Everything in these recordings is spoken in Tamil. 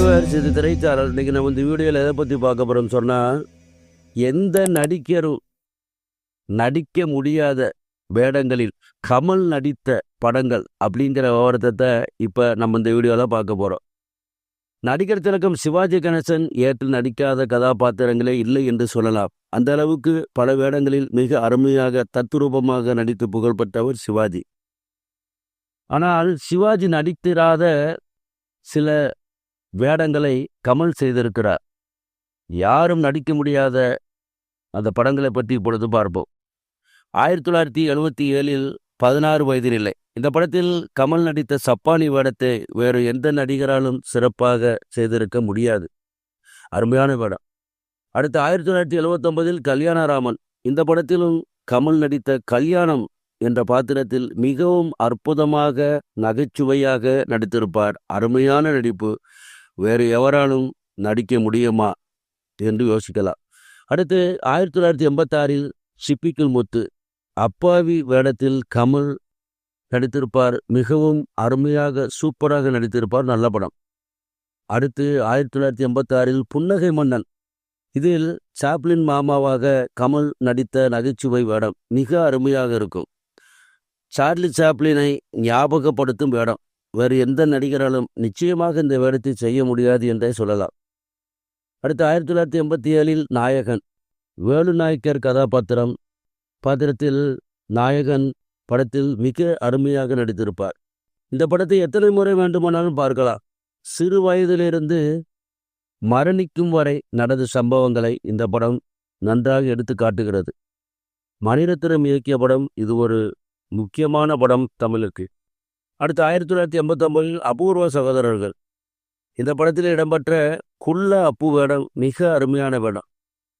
இது திரைச்சாரல். இன்றைக்கி நம்ம இந்த வீடியோவில் எதை பற்றி பார்க்க போகிறோம்னு சொன்னால் எந்த நடிகரும் நடிக்க முடியாத வேடங்களில் கமல் நடித்த படங்கள் அப்படிங்கிற விவரத்தை இப்போ நம்ம இந்த வீடியோவில் பார்க்க போகிறோம் நடிகர் திலகம் சிவாஜி கணேசன் ஏற்று நடிக்காத கதாபாத்திரங்களே இல்லை என்று சொல்லலாம். அந்த அளவுக்கு பல வேடங்களில் மிக அருமையாக தத்ரூபமாக நடித்து புகழ்பெற்றவர் சிவாஜி. ஆனால் சிவாஜி நடித்திராத சில வேடங்களை கமல் செய்திருக்கிறார். யாரும் நடிக்க முடியாத அந்த படங்களை பற்றி இப்பொழுது பார்ப்போம். ஆயிரத்தி தொள்ளாயிரத்தி எழுபத்தி ஏழில் பதினாறு வயதில் இல்லை. இந்த படத்தில் கமல் நடித்த சப்பானி வேடத்தை வேறு எந்த நடிகராலும் சிறப்பாக செய்திருக்க முடியாது. அருமையான வேடம். அடுத்து ஆயிரத்தி தொள்ளாயிரத்தி எழுபத்தொன்பதில் கல்யாணராமன். இந்த படத்திலும் கமல் நடித்த கல்யாணம் என்ற பாத்திரத்தில் மிகவும் அற்புதமாக நகைச்சுவையாக நடித்திருப்பார். அருமையான நடிப்பு. வேறு எவராலும் நடிக்க முடியுமா? என்று யோசிக்கலாம். அடுத்து ஆயிரத்தி தொள்ளாயிரத்தி எண்பத்தாறில் சிப்பிக்குள் முத்து அப்பாவி வேடத்தில் கமல் நடித்திருப்பார். மிகவும் அருமையாக சூப்பராக நடித்திருப்பார் நல்ல படம். அடுத்து ஆயிரத்தி தொள்ளாயிரத்தி எண்பத்தாறில் புன்னகை மன்னன். இதில் சாப்ளின் மாமாவாக கமல் நடித்த நகைச்சுவை வேடம் மிக அருமையாக இருக்கும். சார்லி சாப்ளினை ஞாபகப்படுத்தும் வேடம். வேறு எந்த நடிகராலும் நிச்சயமாக இந்த வேடத்தை செய்ய முடியாது என்றே சொல்லலாம். அடுத்து ஆயிரத்தி தொள்ளாயிரத்தி எண்பத்தி ஏழில் நாயகன் வேலு நாயக்கர் கதாபாத்திரம். பாத்திரத்தில் நாயகன் படத்தில் மிக அருமையாக நடித்திருப்பார். இந்த படத்தை எத்தனை முறை வேண்டுமானாலும் பார்க்கலாம். சிறு வயதிலிருந்து மரணிக்கும் வரை நடந்த சம்பவங்களை இந்த படம் நன்றாக எடுத்து காட்டுகிறது. மணிரத்னம் இயக்கிய படம் இது ஒரு முக்கியமான படம் தமிழுக்கு. அடுத்து ஆயிரத்தி தொள்ளாயிரத்தி எண்பத்தொம்பதில் அபூர்வ சகோதரர்கள். இந்த படத்தில் இடம்பெற்ற குள்ள அப்பு வேடம் மிக அருமையான வேடம்.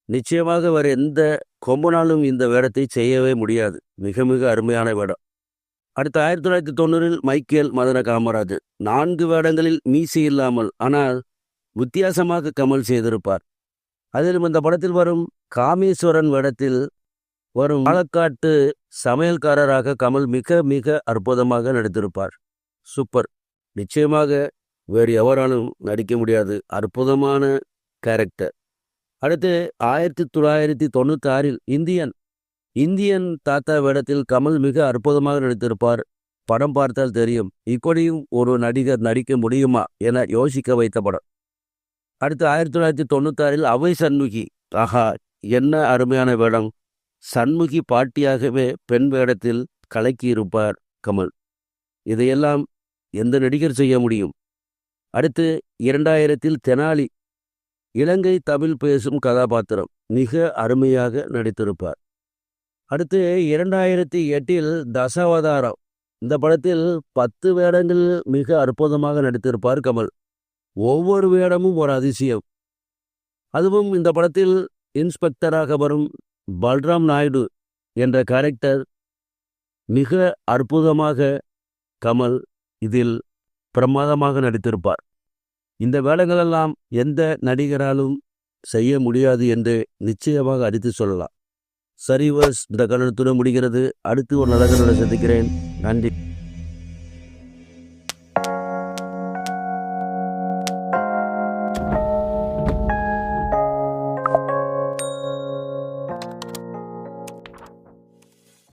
நிச்சயமாக வேறு எந்த கொம்பனாலும் இந்த வேடத்தை செய்யவே முடியாது. மிக மிக அருமையான வேடம். அடுத்து ஆயிரத்தி தொள்ளாயிரத்தி தொண்ணூறில் மைக்கேல் மதன காமராஜர் நான்கு வேடங்களில் மீசி இல்லாமல் ஆனால் வித்தியாசமாக கமல் செய்திருப்பார். அதிலும் இந்த படத்தில் வரும் காமேஸ்வரன் வேடத்தில் வரும் பாலக்காட்டு சமையல்காரராக கமல் மிக மிக அற்புதமாக நடித்திருப்பார். சூப்பர். நிச்சயமாக வேறு எவராலும் நடிக்க முடியாது. அற்புதமான கேரக்டர். அடுத்து ஆயிரத்தி தொள்ளாயிரத்தி தொண்ணூற்றி ஆறில் இந்தியன் இந்தியன் தாத்தா வேடத்தில் கமல் மிக அற்புதமாக நடித்திருப்பார். படம் பார்த்தால் தெரியும் இப்படியும் ஒரு நடிகர் நடிக்க முடியுமா என யோசிக்க வைத்த படம். அடுத்து ஆயிரத்தி தொள்ளாயிரத்தி தொண்ணூத்தாறில் அவை சண்முகி. ஆஹா என்ன அருமையான வேடம். சண்முகி பாட்டியாகவே பெண் வேடத்தில் கலக்கியிருப்பார் கமல். இதையெல்லாம் எந்த நடிகர் செய்ய முடியும்? அடுத்து இரண்டாயிரத்தில் தெனாலி. இலங்கை தமிழ் பேசும் கதாபாத்திரம். மிக அருமையாக நடித்திருப்பார். அடுத்து இரண்டாயிரத்தி எட்டில் தசாவதாரம். இந்த படத்தில் பத்து வேடங்கள் மிக அற்புதமாக நடித்திருப்பார் கமல். ஒவ்வொரு வேடமும் ஒரு அதிசயம். அதுவும் இந்த படத்தில் இன்ஸ்பெக்டராக வரும் பல்ராம் நாயுடு என்ற கேரக்டர் மிக அற்புதமாக கமல் இதில் பிரமாதமாக நடித்திருப்பார். இந்த வேலைகளெல்லாம் எந்த நடிகராலும் செய்ய முடியாது என்று நிச்சயமாக அடித்து சொல்லலாம். சரிவர்ஸ் இந்த கருத்துடன் முடிகிறது. அடுத்து ஒரு நல்ல சந்திக்கிறேன். நன்றி.